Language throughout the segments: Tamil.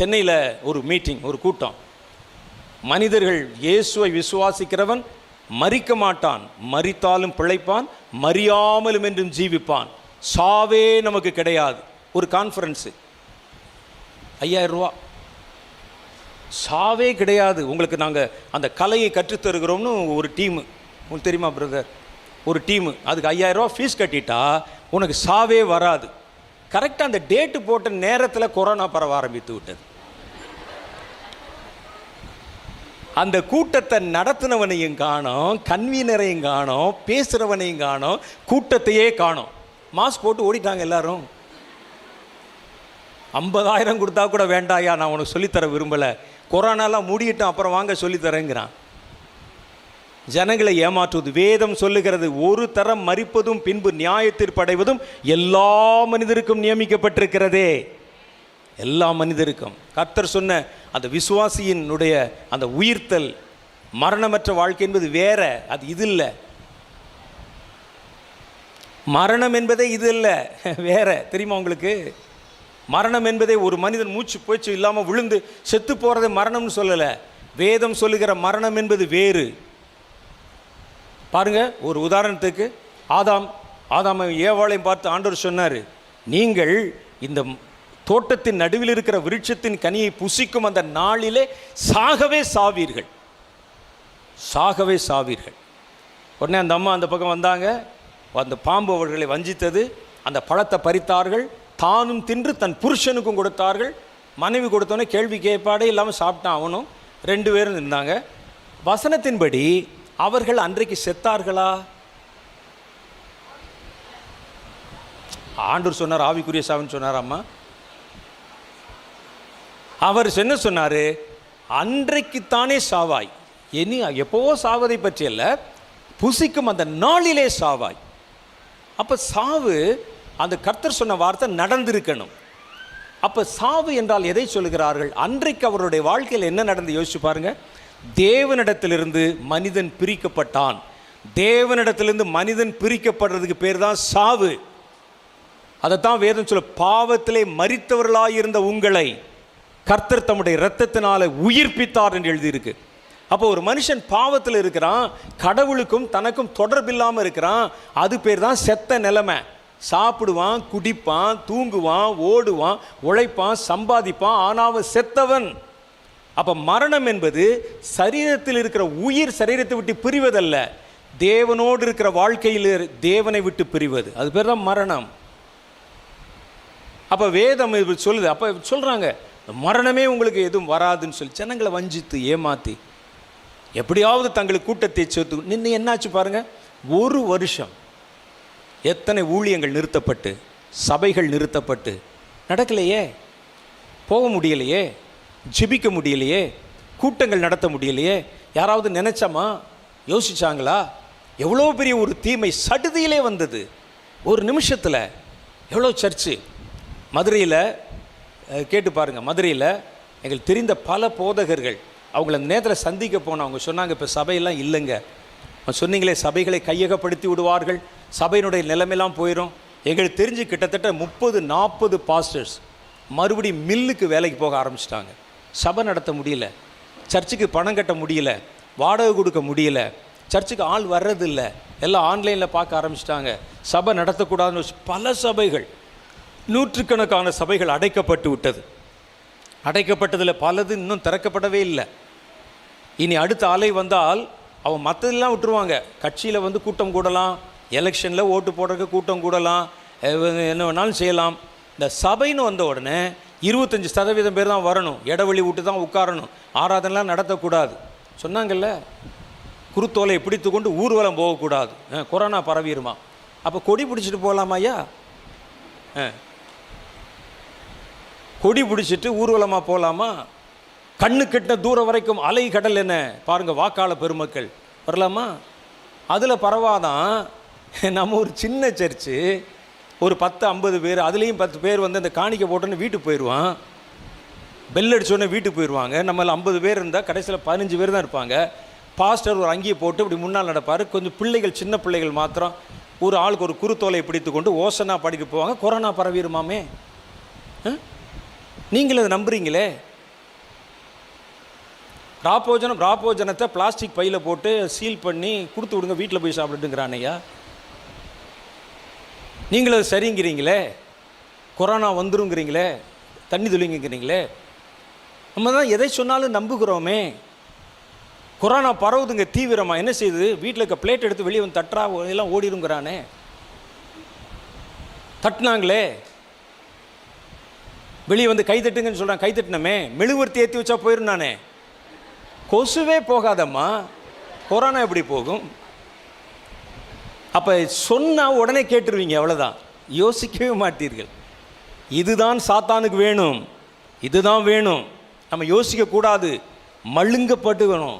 சென்னையில் ஒரு மீட்டிங் ஒரு கூட்டம். மனிதர்கள் இயேசுவை விசுவாசிக்கிறவன் மறிக்க மாட்டான் மறித்தாலும் பிழைப்பான் மறியாமலும் என்றும் ஜீவிப்பான். சாவே நமக்கு கிடையாது. ஒரு கான்ஃபரன்ஸு ஐயாயிரம் ரூபா. சாவே கிடையாது. உங்களுக்கு நாங்கள் அந்த கலையை கற்றுத்தருகிறோம்னு ஒரு டீமு உங்களுக்கு தெரியுமா பிரதர் ஒரு டீமு அதுக்கு ஐயாயிரம் ரூபா ஃபீஸ் கட்டிட்டா உனக்கு சாவே வராது. கரெக்டாக அந்த டேட்டு போட்ட நேரத்தில் கொரோனா பரவ ஆரம்பித்து விட்டது. அந்த கூட்டத்தை நடத்தினவனையும் காணோம் கன்வீனரையும் காணோம் பேசுகிறவனையும் காணோம் கூட்டத்தையே காணோம். மாஸ்க் போட்டு ஓடிட்டாங்க எல்லாரும். ஐம்பதாயிரம் கொடுத்தா கூட வேண்டாயா நான் உனக்கு சொல்லித்தர விரும்பலை. கொரோனாலாம் மூடிட்டேன் அப்புறம் வாங்க சொல்லித்தரேங்கிறான். ஜனங்களை ஏமாற்றுவது வேதம் சொல்லுகிறது ஒரு தரம் மறிப்பதும் பின்பு நியாயத்திற்படைவதும் எல்லா மனிதருக்கும் நியமிக்கப்பட்டிருக்கிறதே. எல்லா மனிதருக்கும். கர்த்தர் சொன்ன அந்த விசுவாசியினுடைய அந்த உயிர்த்தல் மரணமற்ற வாழ்க்கை என்பது வேற அது இது இல்லை. மரணம் என்பதே இது இல்லை. வேற தெரியுமா உங்களுக்கு? மரணம் என்பதே ஒரு மனிதன் மூச்சு போய்ச்சு இல்லாமல் விழுந்து செத்து போகிறதை மரணம்னு சொல்லலை. வேதம் சொல்லுகிற மரணம் என்பது வேறு. பாருங்க ஒரு உதாரணத்துக்கு ஆதாம் ஆதாம் ஏவாளையும் பார்த்து ஆண்டவர் சொன்னார் நீங்கள் இந்த தோட்டத்தின் நடுவில் இருக்கிற விருட்சத்தின் கனியை புசிக்கும் அந்த நாளிலே சாகவே சாவீர்கள். சாகவே சாவீர்கள். உடனே அந்த அம்மா அந்த பக்கம் வந்தாங்க. அந்த பாம்பு அவர்களை வஞ்சித்தது. அந்த பழத்தை பறித்தார்கள். தானும் தின்று தன் புருஷனுக்கும் கொடுத்தார்கள். மனைவி கொடுத்தோன்னே கேள்வி கேட்பாடே இல்லாமல் சாப்பிட்டான் அவனும். ரெண்டு பேரும் இருந்தாங்க. வசனத்தின்படி அவர்கள் அன்றைக்கு செத்தார்களா? ஆண்டூர் சொன்னார் ஆவிக்குரிய சாவின்னு சொன்னார் அம்மா அவர் என்ன சொன்னார்? அன்றைக்குத்தானே சாவாய். இனி எப்போவோ சாவதை பற்றி அல்ல புசிக்கும் அந்த நாளிலே சாவாய். அப்போ சாவு அந்த கர்த்தர் சொன்ன வார்த்தை நடந்திருக்கணும். அப்போ சாவு என்றால் எதை சொல்லுகிறார்கள்? அன்றைக்கு அவருடைய வாழ்க்கையில் என்ன நடந்து யோசிச்சு பாருங்க. தேவனிடத்திலிருந்து மனிதன் பிரிக்கப்பட்டான். தேவனிடத்திலிருந்து மனிதன் பிரிக்கப்படுறதுக்கு பேர் தான் சாவு. அதைத்தான் வேதம் சொல்ல பாவத்திலே மறித்தவர்களாயிருந்த உங்களை கர்த்தர் தம்முடைய இரத்தத்தினால உயிர்ப்பித்தார் என்று எழுதியிருக்கு. அப்போ ஒரு மனுஷன் பாவத்தில் இருக்கிறான் கடவுளுக்கும் தனக்கும் தொடர்பில்லாமல் இருக்கிறான் அது பேர் தான் செத்த நிலைமை. சாப்பிடுவான் குடிப்பான் தூங்குவான் ஓடுவான் உழைப்பான் சம்பாதிப்பான் ஆனாவன் செத்தவன். அப்போ மரணம் என்பது சரீரத்தில் இருக்கிற உயிர் சரீரத்தை விட்டு பிரிவதல்ல. தேவனோடு இருக்கிற வாழ்க்கையில் தேவனை விட்டு பிரிவது. அது பேர் தான் மரணம். அப்போ வேதம் இது சொல்லுது. அப்போ சொல்கிறாங்க மரணமே உங்களுக்கு எதுவும் வராதுன்னு சொல்லி ஜனங்களை வஞ்சித்து ஏமாற்றி எப்படியாவது தங்களுக்கு கூட்டத்தை சேர்த்து நின்று என்னாச்சு பாருங்கள் ஒரு வருஷம் எத்தனை ஊழியங்கள் நிறுத்தப்பட்டு சபைகள் நிறுத்தப்பட்டு நடக்கலையே? போக முடியலையே? ஜிபிக்க முடியலையே? கூட்டங்கள் நடத்த முடியலையே? யாராவது நினச்சோமா? யோசிச்சாங்களா? எவ்வளோ பெரிய ஒரு தீமை சடுதியிலே வந்தது. ஒரு நிமிஷத்தில் எவ்வளோ சர்ச்சு? மதுரையில் கேட்டு பாருங்கள் மதுரையில் எங்களுக்கு தெரிந்த பல போதகர்கள் அவங்கள அந்த நேரத்தில் சந்திக்க போனோம் அவங்க சொன்னாங்க இப்போ சபையெல்லாம் இல்லைங்க. சொன்னீங்களே சபைகளை கையகப்படுத்தி விடுவார்கள். சபையினுடைய நிலைமையெல்லாம் போயிடும் எங்களுக்கு தெரிஞ்சு கிட்டத்தட்ட முப்பது நாற்பது பாஸ்டர்ஸ் மறுபடி மில்லுக்கு வேலைக்கு போக ஆரம்பிச்சிட்டாங்க. சபை நடத்த முடியல. சர்ச்சுக்கு பணம் கட்ட முடியல. வாடகை கொடுக்க முடியல. சர்ச்சுக்கு ஆள் வர்றதில்லை. எல்லாம் ஆன்லைனில் பார்க்க ஆரம்பிச்சிட்டாங்க. சபை நடத்தக்கூடாதுன்னு பல சபைகள் நூற்றுக்கணக்கான சபைகள் அடைக்கப்பட்டு விட்டது. அடைக்கப்பட்டதில் பலது இன்னும் திறக்கப்படவே இல்லை. இனி அடுத்த அலை வந்தால் அவன் மற்றதெல்லாம் விட்டுருவாங்க. கட்சியில் வந்து கூட்டம் கூடலாம் எலெக்ஷனில் ஓட்டு போடுறதுக்கு கூட்டம் கூடலாம் என்ன வேணாலும் செய்யலாம். இந்த சபைன்னு வந்த உடனே இருபத்தஞ்சி சதவீதம் பேர் தான் வரணும். இடைவெளி விட்டு தான் உட்காரணும். ஆராதனைலாம் நடத்தக்கூடாது. சொன்னாங்கல்ல குருத்தோலை பிடித்து கொண்டு ஊர்வலம் போகக்கூடாது. கொரோனா பரவிடுமா அப்போ கொடி பிடிச்சிட்டு போகலாமா ஐயா? ஆ. கொடி பிடிச்சிட்டு ஊர்வலமாக போகலாமா கண்ணு கெட்ட தூரம் வரைக்கும் அலை கடல் என்ன? பாருங்கள் வாக்காள பெருமக்கள். வரலாமா? அதில் பரவாதான். நம்ம ஒரு சின்ன சர்ச்சு ஒரு பத்து ஐம்பது பேர் அதுலேயும் பத்து பேர் வந்து அந்த காணிக்கை போட்டோன்னு வீட்டுக்கு போயிடுவான் பெல் அடித்தோடனே வீட்டுக்கு போயிடுவாங்க நம்மள ஐம்பது பேர் இருந்தால் கடைசியில் பதினஞ்சு பேர் தான் இருப்பாங்க. பாஸ்டர் ஒரு அங்கேயே போட்டு இப்படி முன்னால் நடப்பார். கொஞ்சம் பிள்ளைகள் சின்ன பிள்ளைகள் மாத்திரம். ஒரு ஆளுக்கு ஒரு குறுத்தோலை பிடித்து கொண்டு ஓசனா பாடிட்டு போவாங்க. கொரோனா பரவிடுமாமே? நீங்கள் நீங்களும் அதை நம்புறீங்களே? ராப்போஜனம் ராப்போஜனத்தை பிளாஸ்டிக் பையில் போட்டு சீல் பண்ணி கொடுத்து விடுங்க வீட்டில் போய் சாப்பிட்டுங்கிறானையா நீங்களும் அது சரிங்கிறீங்களே? கொரோனா வந்துருங்கிறீங்களே? தண்ணி துளிங்கிறீங்களே நம்ம தான் எதை சொன்னாலும் நம்புகிறோமே. கொரோனா பரவுதுங்க தீவிரமாக என்ன செய்யுது? வீட்டில் இருக்க பிளேட் எடுத்து வெளியே வந்து தட்டுறா எல்லாம் ஓடிருங்கிறானே. தட்டினாங்களே? வெளியே வந்து கை தட்டுங்கன்னு சொல்கிறான் கைதட்டினமே மெழுகுவர்த்தி ஏற்றி வச்சா போயிரும் நானே. கொசுவே போகாதம்மா. கொரோனா எப்படி போகும்? அப்போ சொன்னால் உடனே கேட்டுருவீங்க அவ்வளோதான் யோசிக்கவே மாட்டீர்கள். இதுதான் சாத்தானுக்கு வேணும். இதுதான் வேணும். நம்ம யோசிக்கக்கூடாது மழுங்கப்பட்டு வேணும்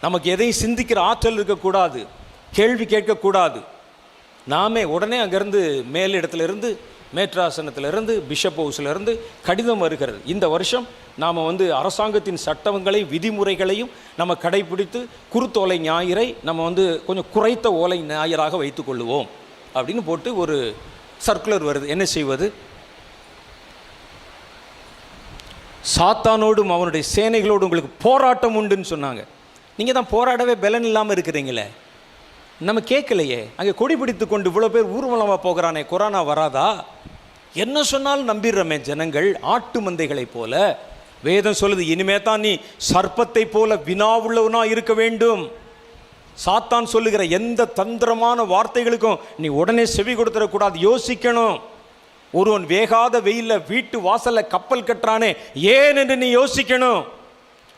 நமக்கு எதையும் சிந்திக்கிற ஆற்றல் இருக்கக்கூடாது கேள்வி கேட்கக்கூடாது நாமே உடனே அங்கேருந்து மேலிடத்துலேருந்து மேற்றாசனத்திலிருந்து பிஷப் ஹவுஸ்லேருந்து கடிதம் வருகிறது. இந்த வருஷம் நாம் வந்து அரசாங்கத்தின் சட்டங்களை விதிமுறைகளையும் நம்ம கடைபிடித்து குருத்தோலை ஞாயிறை நம்ம வந்து கொஞ்சம் குறைத்த ஓலை ஞாயிறாக வைத்துக்கொள்ளுவோம் அப்படின்னு போட்டு ஒரு சர்க்குலர் வருது. என்ன செய்வது? சாத்தானோடும் அவனுடைய சேனைகளோடும் உங்களுக்கு போராட்டம் உண்டுன்னு சொன்னாங்க. நீங்கள் தான் போராடவே பலன் இல்லாமல் இருக்கிறீங்களே. நம்ம கேட்கலையே. அங்கே கொடி பிடித்து கொண்டு இவ்வளோ பேர் ஊர்வலமாக போகிறானே கொரோனா வராதா? என்ன சொன்னாலும் நம்பிடுறமே ஜனங்கள் ஆட்டு மந்தைகளைப் போல. வேதம் சொல்லுது இனிமே தான் நீ சர்ப்பத்தை போல வினாவுள்ளவனா இருக்க வேண்டும். சாத்தான் சொல்லுகிற எந்த தந்திரமான வார்த்தைகளுக்கும் நீ உடனே செவி கொடுத்துடக்கூடாது யோசிக்கணும். ஒருவன் வேகாத வெயிலில் வீட்டு வாசலில் கப்பல் கட்டுறானே ஏன் என்று நீ யோசிக்கணும்.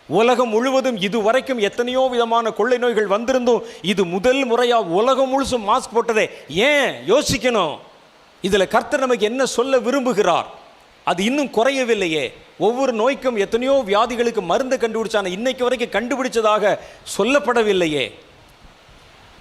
உலகம் முழுவதும் இதுவரைக்கும் எத்தனையோ விதமான கொள்ளை நோய்கள் வந்திருந்தும் இது முதல் முறையாக உலகம் முழுசும் மாஸ்க் போட்டதே. ஏன்? யோசிக்கணும். இதில் கர்த்தர் நமக்கு என்ன சொல்ல விரும்புகிறார்? அது இன்னும் குறையவில்லையே. ஒவ்வொரு நோய்க்கும் எத்தனையோ வியாதிகளுக்கு மருந்து கண்டுபிடிச்சான இன்னைக்கு வரைக்கும் கண்டுபிடிச்சதாக சொல்லப்படவில்லையே.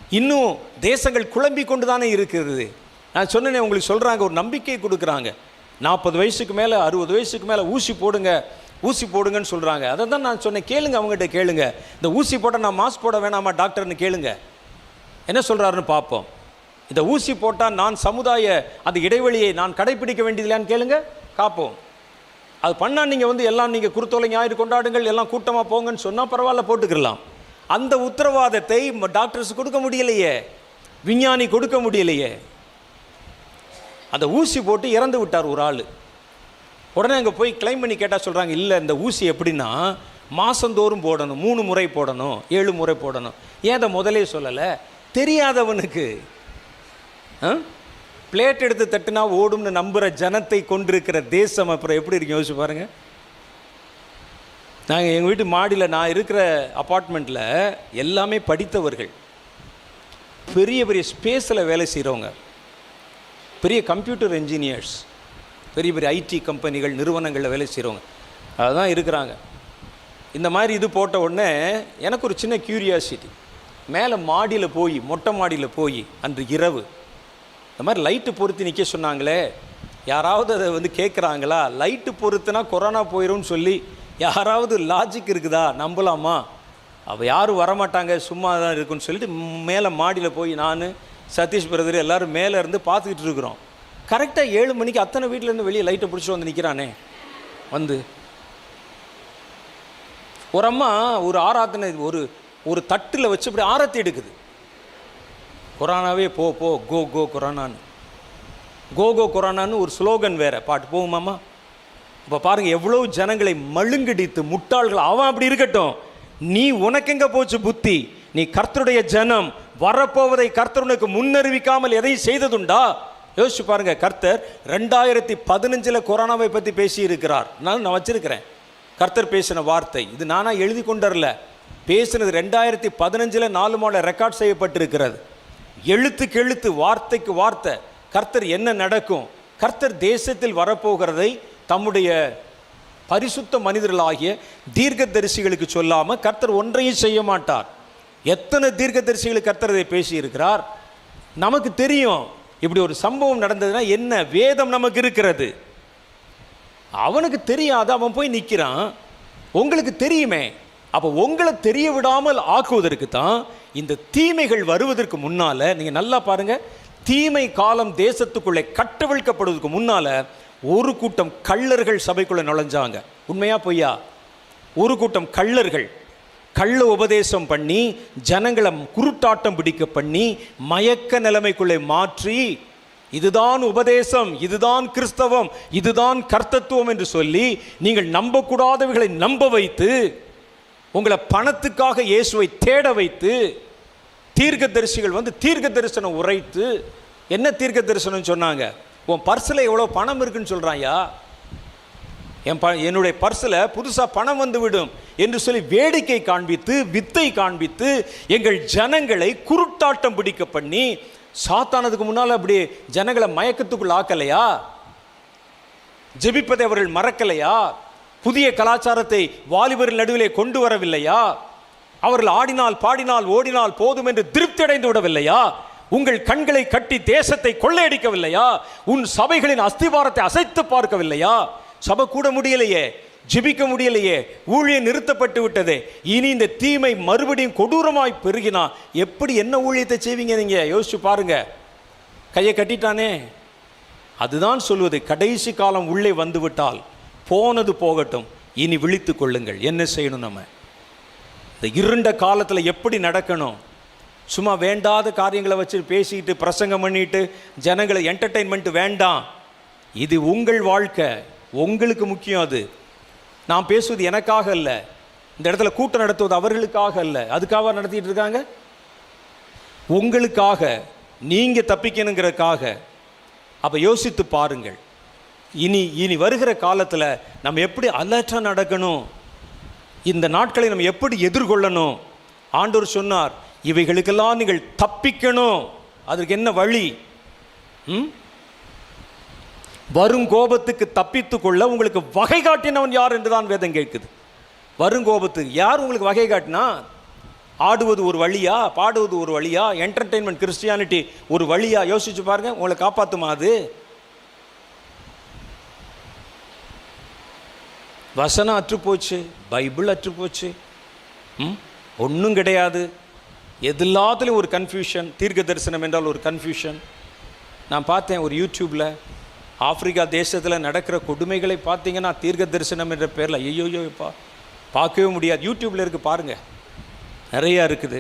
இன்னும் தேசங்கள் குழம்பி கொண்டு தானே இருக்கிறது நான் சொன்னேனே உங்களுக்கு சொல்கிறாங்க ஒரு நம்பிக்கை கொடுக்குறாங்க. நாற்பது வயசுக்கு மேலே அறுபது வயசுக்கு மேலே ஊசி போடுங்க. ஊசி போடுங்கன்னு சொல்கிறாங்க அதை தான் நான் சொன்னேன் கேளுங்க அவங்ககிட்ட கேளுங்க. இந்த ஊசி போட நான் மாஸ்க் போட வேணாமா டாக்டர்னு கேளுங்க. என்ன சொல்கிறாருன்னு பார்ப்போம் இந்த ஊசி போட்டால் நான் சமுதாய அந்த இடைவெளியை நான் கடைபிடிக்க வேண்டியதில்லையான்னு கேளுங்க காப்போம். அது பண்ணால் நீங்கள் வந்து எல்லாம் நீங்கள் குருத்தோலை ஞாயிறு கொண்டாடுங்கள் எல்லாம் கூட்டமாக போங்கன்னு சொன்னால் பரவாயில்ல போட்டுக்கிடலாம். அந்த உத்தரவாதத்தை டாக்டர்ஸ் கொடுக்க முடியலையே. விஞ்ஞானி கொடுக்க முடியலையே. அந்த ஊசி போட்டு இறந்து விட்டார் ஒரு ஆள். உடனே அங்கே போய் கிளைம் பண்ணி கேட்டால் சொல்கிறாங்க இல்லை இந்த ஊசி எப்படின்னா மாதந்தோறும் போடணும் மூணு முறை போடணும் ஏழு முறை போடணும். ஏன் அதை முதலே சொல்லலை? தெரியாதவனுக்கு. பிளேட் எடுத்து தட்டுனா ஓடும்னு நம்புகிற ஜனத்தை கொண்டிருக்கிற தேசம். அப்புறம் எப்படி இருக்கு? யோசிச்சு பாருங்கள் நாங்கள் எங்கள் வீட்டு மாடியில் நான் இருக்கிற அப்பார்ட்மெண்ட்டில் எல்லாமே படித்தவர்கள். பெரிய பெரிய ஸ்பேஸில் வேலை செய்கிறவங்க பெரிய கம்ப்யூட்டர் இன்ஜினியர்ஸ் பெரிய பெரிய ஐடி கம்பெனிகள் நிறுவனங்களில் வேலை செய்கிறவங்க அதுதான் இருக்கிறாங்க. இந்த மாதிரி இது போட்ட உடனே எனக்கு ஒரு சின்ன கியூரியாசிட்டி மேலே மாடியில் போய் மொட்டை மாடியில் போய் அன்று இரவு. இந்த மாதிரி லைட்டு பொருத்தி நிற்க சொன்னாங்களே. யாராவது அதை வந்து கேட்குறாங்களா லைட்டு பொறுத்துனா கொரோனா போயிடும்னு சொல்லி யாராவது லாஜிக் இருக்குதா? நம்பலாமா? அவள் யாரும் வரமாட்டாங்க சும்மா தான் இருக்குன்னு சொல்லிட்டு மேலே மாடியில் போய் நான் சதீஷ் பிரதர் எல்லோரும் மேலே இருந்து பார்த்துக்கிட்டு இருக்கிறோம். கரெக்டாக ஏழு மணிக்கு அத்தனை வீட்டிலேருந்து வெளியே லைட்டை பிடிச்சி வந்து நிற்கிறானே வந்து. ஒரு அம்மா ஒரு ஆராத்தனை ஒரு ஒரு தட்டில் வச்சு இப்படி ஆரத்தி எடுக்குது. கொரோனாவே போ போ கோ கோ கொரோனான்னு. கோ கோ கொரோனான்னு ஒரு ஸ்லோகன் வேற. பாட்டு போகுமாம்மா? இப்போ பாருங்க எவ்வளோ ஜனங்களை மழுங்கடித்து முட்டாள்கள் அவன் அப்படி இருக்கட்டும். நீ உனக்கெங்க போச்சு புத்தி? நீ கர்த்தருடைய ஜனம். வரப்போவதை கர்த்தருனுக்கு முன்னறிவிக்காமல் எதையும் செய்ததுண்டா? யோசிச்சு பாருங்க கர்த்தர் ரெண்டாயிரத்தி பதினஞ்சில் கொரோனாவை பற்றி பேசி இருக்கிறார் நான் நான் வச்சிருக்கிறேன். கர்த்தர் பேசின வார்த்தை. இது நானாக எழுதி கொண்டரல. பேசினது ரெண்டாயிரத்தி பதினஞ்சில் நாலு மாலை ரெக்கார்ட் செய்யப்பட்டிருக்கிறது. எழுத்துக்கு எழுத்து வார்த்தைக்கு வார்த்தை. கர்த்தர் என்ன நடக்கும்? கர்த்தர் தேசத்தில் வரப்போகிறதை தம்முடைய பரிசுத்த மனிதர்களாகிய தீர்க்க தரிசிகளுக்கு சொல்லாமல் கர்த்தர் ஒன்றையும் செய்ய மாட்டார். எத்தனை தீர்க்கதரிசிகளுக்கு கர்த்தர் இதை பேசியிருக்கிறார்? நமக்கு தெரியும். இப்படி ஒரு சம்பவம் நடந்ததுன்னா என்ன வேதம் நமக்கு இருக்கிறது? அவனுக்கு தெரியாது அவன் போய் நிற்கிறான் உங்களுக்கு தெரியுமே. அப்போ உங்களை தெரிய விடாமல் ஆக்குவதற்கு தான் இந்த தீமைகள் வருவதற்கு முன்னால் நீங்கள் நல்லா பாருங்க தீமை காலம் தேசத்துக்குள்ளே கட்டவிழ்க்கப்படுவதற்கு முன்னால் ஒரு கூட்டம் கள்ளர்கள் சபைக்குள்ளே நுழைஞ்சாங்க. உண்மையா பொய்யா? ஒரு கூட்டம் கள்ளர்கள். கள்ள உபதேசம் பண்ணி ஜனங்களை குருட்டாட்டம் பிடிக்க பண்ணி மயக்க நிலைமைக்குள்ளே மாற்றி இதுதான் உபதேசம் இதுதான் கிறிஸ்தவம் இதுதான் கர்த்தத்துவம் என்று சொல்லி நீங்கள் நம்பக்கூடாதவைகளை நம்ப வைத்து உங்களை பணத்துக்காக இயேசுவை தேட வைத்து தீர்க்க தரிசிகள் வந்து தீர்க்க தரிசனம் உரைத்து என்ன தீர்க்க தரிசனம் சொன்னாங்க? உன் பர்ஸில் எவ்வளோ பணம் இருக்குன்னு சொல்கிறாயா என் ப என்னுடைய பர்ஸில் புதுசாக பணம் வந்துவிடும் என்று சொல்லி வேடிக்கை காண்பித்து வித்தை காண்பித்து எங்கள் ஜனங்களை குருட்டாட்டம் பிடிக்க பண்ணி சாத்தானதுக்கு முன்னால் அப்படி ஜனங்களை மயக்கத்துக்குள் ஆக்கலையா? ஜெபிப்பதை அவர்கள் மறக்கலையா? புதிய கலாச்சாரத்தை வாலிபரின் நடுவிலே கொண்டு வரவில்லையா? அவர்கள் ஆடினால் பாடினால் ஓடினால் போதும் என்று திருப்தி அடைந்து விடவில்லையா? உங்கள் கண்களை கட்டி தேசத்தை கொள்ளையடிக்கவில்லையா? உன் சபைகளின் அஸ்திவாரத்தை அசைத்து பார்க்கவில்லையா? சபை கூட முடியலையே ஜிபிக்க முடியலையே ஊழியம் நிறுத்தப்பட்டு விட்டதே. இனி இந்த தீமை மறுபடியும் கொடூரமாய் பெருகினா எப்படி என்ன ஊழியத்தை செய்வீங்க நீங்க? யோசிச்சு பாருங்க. கையை கட்டிட்டானே. அதுதான் சொல்வது கடைசி காலம் உள்ளே வந்துவிட்டால் போனது போகட்டும் இனி விழித்து கொள்ளுங்கள். என்ன செய்யணும் நம்ம? இந்த இருண்ட காலத்தில் எப்படி நடக்கணும்? சும்மா வேண்டாத காரியங்களை வச்சு பேசிக்கிட்டு பிரசங்கம் பண்ணிட்டு ஜனங்களை என்டர்டெயின்மெண்ட் வேண்டாம். இது உங்கள் வாழ்க்கை. உங்களுக்கு முக்கியம் அது. நான் பேசுவது எனக்காக அல்ல. இந்த இடத்துல கூட்டம் நடத்துவது அவர்களுக்காக அல்ல. அதுக்காக நடத்திட்டு இருக்காங்க? உங்களுக்காக நீங்கள் தப்பிக்கணுங்கிறதுக்காக. அப்போ யோசித்து பாருங்கள். இனி இனி வருகிற காலத்தில் நம்ம எப்படி அலர்ட்டாக நடக்கணும்? இந்த நாட்களை நம்ம எப்படி எதிர்கொள்ளணும்? ஆண்டவர் சொன்னார் இவைகளுக்கெல்லாம் நீங்கள் தப்பிக்கணும். அதற்கு என்ன வழி? ம்? வரும் கோபத்துக்கு தப்பித்து கொள்ள உங்களுக்கு வகை காட்டினவன் யார் என்று தான் வேதம் கேட்குது. வரும் கோபத்துக்கு யார் உங்களுக்கு வகை காட்டினா? ஆடுவது ஒரு வழியா? பாடுவது ஒரு வழியா? என்டர்டெயின்மெண்ட் கிறிஸ்டியானிட்டி ஒரு வழியா? யோசிச்சு பாருங்க உங்களை காப்பாற்றுமா அது? வசனம் அற்றுப்போச்சு பைபிள் அற்றுப்போச்சு ம்? ஒன்றும் கிடையாது. எல்லாத்துலேயும் ஒரு கன்ஃபியூஷன் தீர்க்க தரிசனம் என்றால் ஒரு கன்ஃபியூஷன் நான் பார்த்தேன் ஒரு யூடியூப்பில் ஆப்பிரிக்கா தேசத்தில் நடக்கிற கொடுமைகளை பார்த்தீங்கன்னா தீர்க்க தரிசனம் என்ற பேரில் ஐயோயோப்பா பார்க்கவே முடியாது. யூடியூப்பில் இருக்குது பாருங்கள் நிறையா இருக்குது.